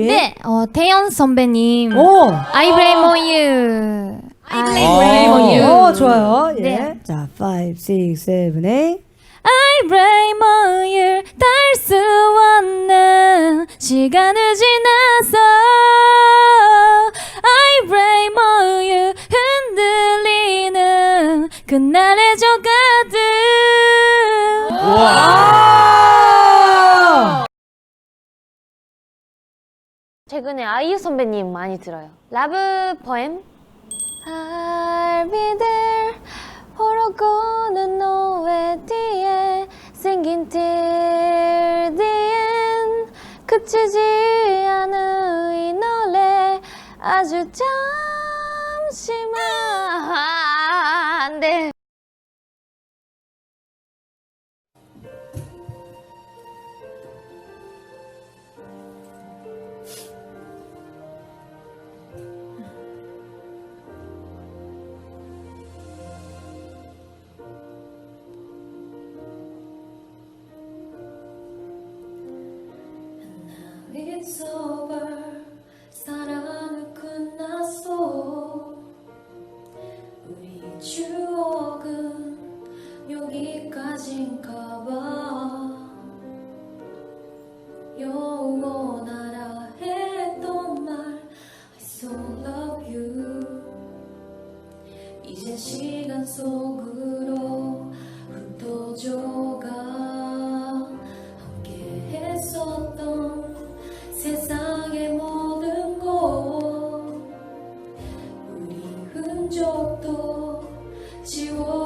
노래? 네, 어, 태연 선배님. 오. I blame on you. I blame on you. 어, 좋아요. 예. 네. 자, 5, 6, 7, 8. I blame on you. 닿수 없는 시간을 지나서 I blame on you. 흔들리는 그날의 조각들. 아! 최근에 아이유 선배님 많이 들어요. 라브 포엠? I'll be there 호로고는 노래 뒤에 Singing till the end 그치지 않은 이 노래 아주 잠 It's over. 사랑은 끝났어 우리 추억은 여기까지인가 봐 영원하라 했던 말 I so love you. 이제 시간 속으로 と血を